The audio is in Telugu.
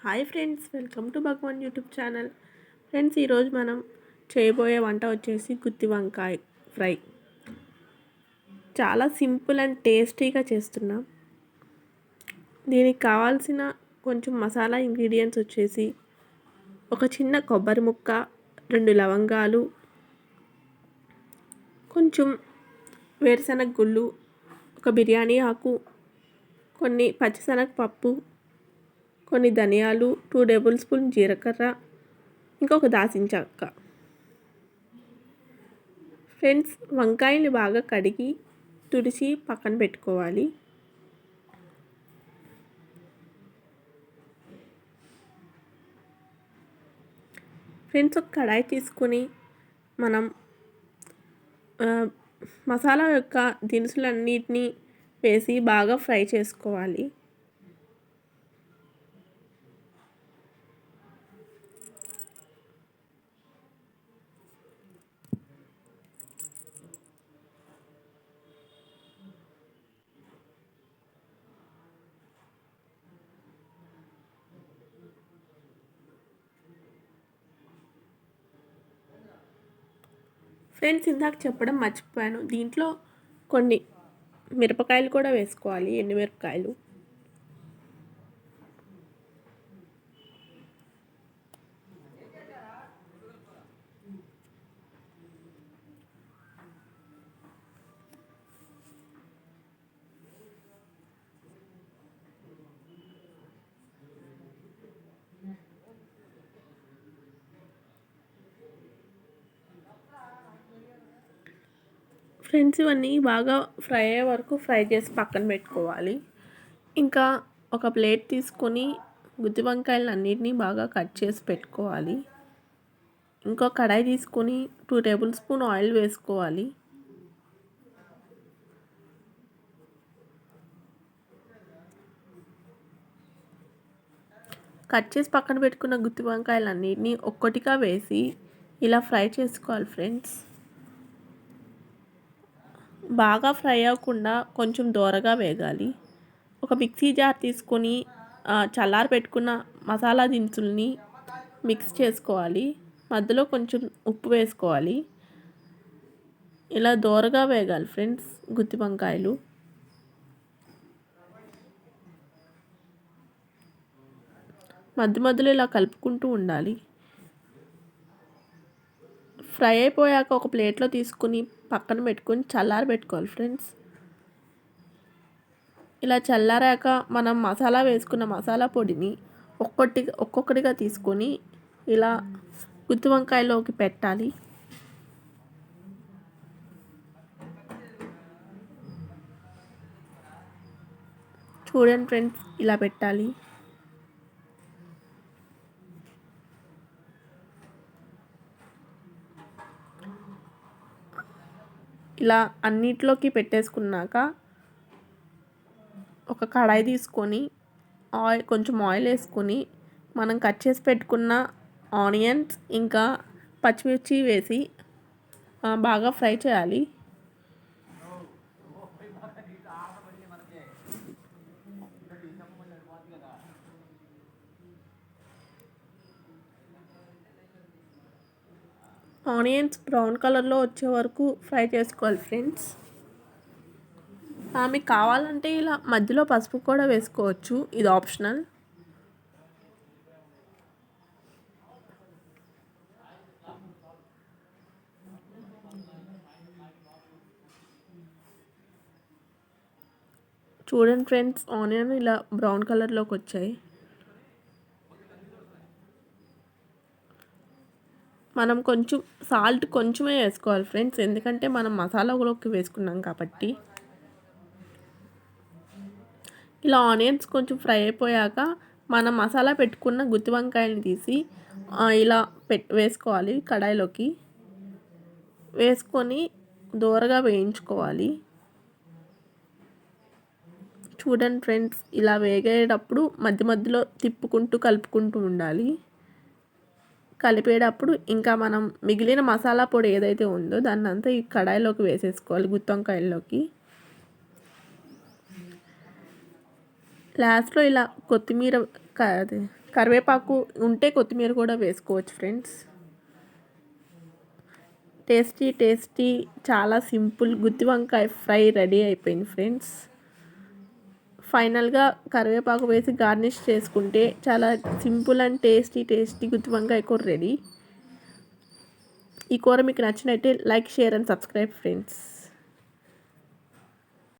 Hi friends welcome to Bhagwan YouTube channel. Friends ఈరోజు మనం చేయబోయే వంట వచ్చేసి గుత్తి వంకాయ ఫ్రై. చాలా సింపుల్ అండ్ టేస్టీగా చేస్తున్నాం. దీనికి కావాల్సిన కొంచెం మసాలా ఇంగ్రీడియంట్స్ వచ్చేసి ఒక చిన్న కొబ్బరి ముక్క రెండు లవంగాలు కొంచెం వేరుశనగ గుళ్ళు ఒక బిర్యానీ ఆకు కొన్ని పచ్చిశనగ పప్పు కొన్ని ధనియాలు టూ టేబుల్ స్పూన్ జీలకర్ర ఇంకొక దాసిన చెక్క. ఫ్రెండ్స్ వంకాయలు బాగా కడిగి తుడిచి పక్కన పెట్టుకోవాలి. ఫ్రెండ్స్ ఒక కడాయి తీసుకొని మనం మసాలా యొక్క దినుసులన్నిటినీ వేసి బాగా ఫ్రై చేసుకోవాలి. ఫ్రెండ్స్ ఇందాక చెప్పడం మర్చిపోయాను. దీంట్లో కొన్ని మిరపకాయలు కూడా వేసుకోవాలి ఎండుమిరపకాయలు. ఫ్రెండ్స్ ఇవన్నీ బాగా ఫ్రై అయ్యే వరకు ఫ్రై చేసి పక్కన పెట్టుకోవాలి. ఇంకా ఒక ప్లేట్ తీసుకొని గుత్తి వంకాయలు అన్నిటినీ బాగా కట్ చేసి పెట్టుకోవాలి. ఇంకో కడాయి తీసుకొని టూ టేబుల్ స్పూన్ ఆయిల్ వేసుకోవాలి. కట్ చేసి పక్కన పెట్టుకున్న గుత్తి వంకాయలు అన్నిటినీ ఒక్కటిగా వేసి ఇలా ఫ్రై చేసుకోవాలి ఫ్రెండ్స్. బాగా ఫ్రై అవ్వకుండా కొంచెం దోరగా వేగాలి. ఒక మిక్సీ జార్ తీసుకొని చల్లారి పెట్టుకున్న మసాలా దినుసుల్ని మిక్స్ చేసుకోవాలి. మధ్యలో కొంచెం ఉప్పు వేసుకోవాలి. ఇలా దోరగా వేగాలి ఫ్రెండ్స్ గుత్తి వంకాయలు. మధ్య మధ్యలో ఇలా కలుపుకుంటూ ఉండాలి. ఫ్రై అయిపోయాక ఒక ప్లేట్లో తీసుకుని పక్కన పెట్టుకొని చల్లారి పెట్టుకోవాలి ఫ్రెండ్స్. ఇలా చల్లారాక మనం మసాలా వేసుకున్న మసాలా పొడిని ఒక్కొక్కటి ఒక్కొక్కటిగా తీసుకొని ఇలా గుత్తి వంకాయలోకి పెట్టాలి. చూడండి ఫ్రెండ్స్ ఇలా పెట్టాలి. ఇలా అన్నిట్లోకి పెట్టేసుకున్నాక ఒక కడాయి తీసుకొని ఆయిల్ కొంచెం ఆయిల్ వేసుకొని మనం కట్ చేసి పెట్టుకున్న ఆనియన్స్ ఇంకా పచ్చిమిర్చి వేసి బాగా ఫ్రై చేయాలి. ఆనియన్స్ బ్రౌన్ కలర్లో వచ్చే వరకు ఫ్రై చేసుకోవాలి ఫ్రెండ్స్. మీకు కావాలంటే ఇలా మధ్యలో పసుపు కూడా వేసుకోవచ్చు. ఇది ఆప్షనల్. చూడండి ఫ్రెండ్స్ ఆనియన్ ఇలా బ్రౌన్ కలర్లోకి వచ్చాయి. మనం కొంచెం సాల్ట్ కొంచెమే వేసుకోవాలి ఫ్రెండ్స్. ఎందుకంటే మనం మసాలాలోకి వేసుకున్నాం కాబట్టి. ఇలా ఆనియన్స్ కొంచెం ఫ్రై అయిపోయాక మనం మసాలా పెట్టుకున్న గుత్తి వంకాయని తీసి ఇలా పెట్ వేసుకోవాలి కడాయిలోకి. వేసుకొని దూరగా వేయించుకోవాలి. చూడండి ఫ్రెండ్స్ ఇలా వేగేటప్పుడు మధ్య మధ్యలో తిప్పుకుంటూ కలుపుకుంటూ ఉండాలి. కలిపేటప్పుడు ఇంకా మనం మిగిలిన మసాలా పొడి ఏదైతే ఉందో దాన్ని అంతా ఈ కడాయిలోకి వేసేసుకోవాలి గుత్తొంకాయల్లోకి. లాస్ట్లో ఇలా కొత్తిమీర అది కరివేపాకు ఉంటే కొత్తిమీర కూడా వేసుకోవచ్చు ఫ్రెండ్స్. టేస్టీ టేస్టీ చాలా సింపుల్ గుత్తి వంకాయ ఫ్రై రెడీ అయిపోయింది ఫ్రెండ్స్. ఫైనల్గా కరివేపాకు వేసి గార్నిష్ చేసుకుంటే చాలా సింపుల్ అండ్ టేస్టీ టేస్టీ గుత్తి వంకాయ కూర రెడీ. ఈ కూర మీకు నచ్చినట్టే like share and subscribe friends.